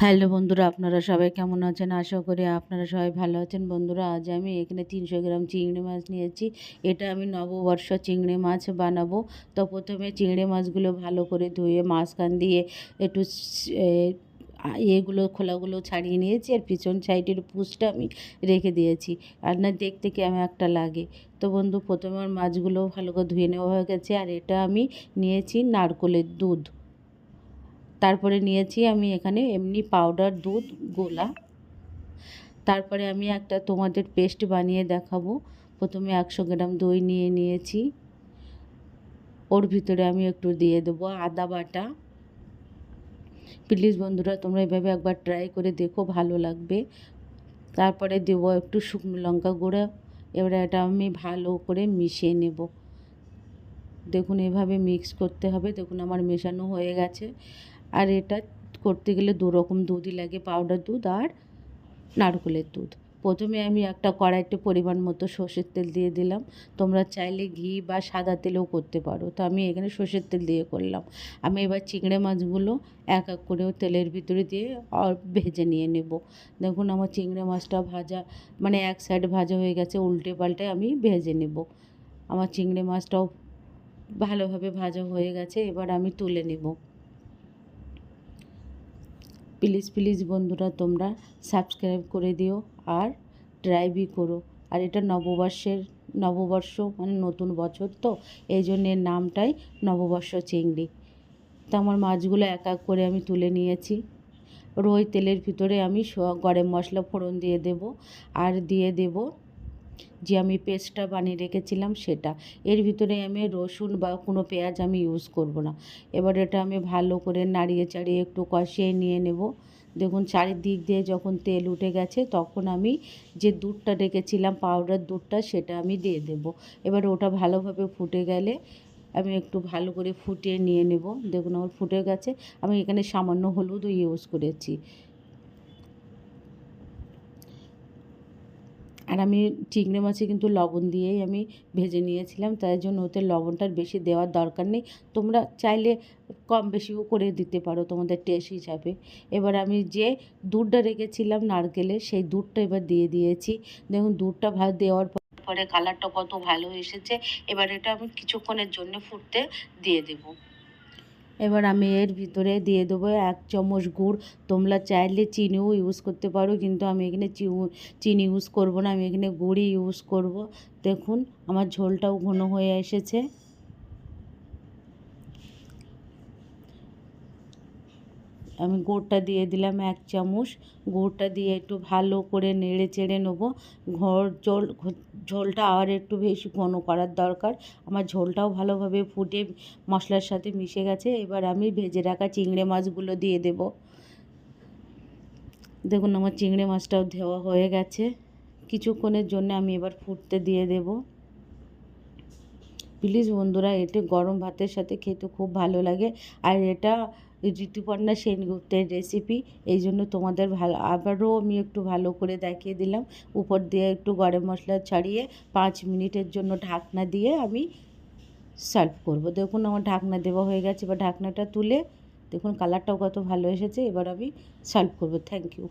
Hello বন্ধুরা, আপনারা সবাই কেমন আছেন? আশা করি আপনারা সবাই ভালো আছেন। বন্ধুরা, আজ আমি এখানে তিনশো গ্রাম চিংড়ি মাছ নিয়েছি। এটা আমি নববর্ষ চিংড়ি মাছ বানাবো। তো প্রথমে চিংড়ি মাছগুলো ভালো করে ধুয়ে মাঝখান দিয়ে একটু এগুলো খোলাগুলো ছাড়িয়ে নিয়েছি আর পিছন সাইডের পুষটা আমি রেখে দিয়েছি। আর না, দেখতে কেমন একটা লাগে। তো বন্ধু, প্রথমে আমার মাছগুলো ভালো করে ধুয়ে নেওয়া হয়ে গেছে। আর এটা আমি নিয়েছি নারকলের দুধ। তারপরে নিয়েছি আমি এখানে এমনি পাউডার দুধ, গোলা। তারপরে আমি একটা তোমাদের পেস্ট বানিয়ে দেখাবো। প্রথমে একশো গ্রাম দই নিয়ে নিয়েছি। ওর ভিতরে আমি একটু দিয়ে দেবো আদা বাটা। প্লিজ বন্ধুরা, তোমরা এভাবে একবার ট্রাই করে দেখো, ভালো লাগবে। তারপরে দেবো একটু শুকনো লঙ্কা গুঁড়ো। এবারে এটা আমি ভালো করে মিশিয়ে নেব। দেখুন এভাবে মিক্স করতে হবে। দেখুন আমার মেশানো হয়ে গেছে। আর এটা করতে গেলে দু রকম দুধই লাগে পাউডার দুধ আর নারকেলের দুধ। প্রথমে আমি একটা কড়াইতে পরিমাণ মতো সর্ষের তেল দিয়ে দিলাম। তোমরা চাইলে ঘি বা সাদা তেলেও করতে পারো। তো আমি এখানে সর্ষের তেল দিয়ে করলাম। আমি এবার চিংড়ি মাছগুলো এক এক করেও তেলের ভিতরে দিয়ে ভেজে নিয়ে নেব। দেখুন আমার চিংড়ি মাছটা ভাজা মানে এক সাইড ভাজা হয়ে গেছে, উল্টে পাল্টে আমি ভেজে নেব। আমার চিংড়ি মাছটাও ভালোভাবে ভাজা হয়ে গেছে, এবার আমি তুলে নেব। প্লিজ প্লিজ বন্ধুরা, তোমরা সাবস্ক্রাইব করে দিও আর ড্রাইভই করো। আর এটা নববর্ষের, নববর্ষ মানে নতুন বছর তো, এই জন্যে নামটাই নববর্ষ চিংড়ি। তো আমার মাছগুলো এক এক করে আমি তুলে নিয়েছি। রই তেলের ভিতরে আমি গরম মশলা ফোড়ন দিয়ে দেব আর দিয়ে দেব যে আমি পেস্টটা বানিয়ে রেখেছিলাম সেটা। এর ভিতরে আমি রসুন বা কোনো পেঁয়াজ আমি ইউজ করব না। এবার এটা আমি ভালো করে নাড়িয়ে চাড়িয়ে একটু কষিয়ে নিয়ে নেব। দেখুন, চারিদিক দিয়ে যখন তেল উঠে গেছে, তখন আমি যে দুধটা রেখেছিলাম পাউডার দুধটা, সেটা আমি দিয়ে দেব। এবার ওটা ভালোভাবে ফুটে গেলে আমি একটু ভালো করে ফুটিয়ে নিয়ে নেব। দেখুন, আমার ফুটে গেছে। আমি এখানে সামান্য হলুদও ইউজ করেছি। আর আমি চিংড়ি মাছে কিন্তু লবণ দিয়েই আমি ভেজে নিয়েছিলাম, তাই জন্য ওতে লবণটার বেশি দেওয়ার দরকার নেই। তোমরা চাইলে কম বেশিও করে দিতে পারো তোমাদের টেস্ট হিসাবে। এবার আমি যে দুধটা রেখেছিলাম নারকেলের সেই দুধটা এবার দিয়ে দিয়েছি। দেখুন, দুধটা ভাত দেওয়ার পরে কালারটা কত ভালো এসেছে। এবার এটা আমি কিছুক্ষণের জন্য ফুটতে দিয়ে দেবো। এবার আমি এর ভিতরে দিয়ে দেবো এক চামচ গুড়। তোমরা চাইলে চিনিও ইউজ করতে পারো, কিন্তু আমি এখানে চিনি ইউজ করব না, আমি এখানে গুড়ই ইউজ করব। দেখুন, আমার ঝোলটাও ঘন হয়ে এসেছে। আমি গুড়টা দিয়ে দিলাম এক চামচ। গুড়টা দিয়ে একটু ভালো করে নেড়ে চেড়ে নেব। ঘর জল ঝোলটা আর একটু বেশি ঘন করার দরকার। আমার ঝোলটাও ভালোভাবে ফুটে মশলার সাথে মিশে গেছে। এবার আমি ভেজে রাখা চিংড়ি মাছগুলো দিয়ে দেব। দেখুন, আমার চিংড়ি মাছটাও দেওয়া হয়ে গেছে। কিছুক্ষণের জন্য আমি এবার ফুটতে দিয়ে দেব। প্লিজ বন্ধুরা এটি গরম ভাতের সাথে খেতে খুব ভালো লাগে। আর এটা ঋতুপর্ণা সেনগুপ্তের রেসিপি এই জন্য তোমাদের ভালো, আবারও আমি একটু ভালো করে দেখিয়ে দিলাম। উপর দিয়ে একটু গরম মশলা ছাড়িয়ে পাঁচ মিনিটের জন্য ঢাকনা দিয়ে আমি সার্ভ করব। দেখুন আমার ঢাকনা দেওয়া হয়ে গেছে, এবার ঢাকনাটা তুলে দেখুন কালারটাও কত ভালো এসেছে, এবার আমি সার্ভ করব। Thank you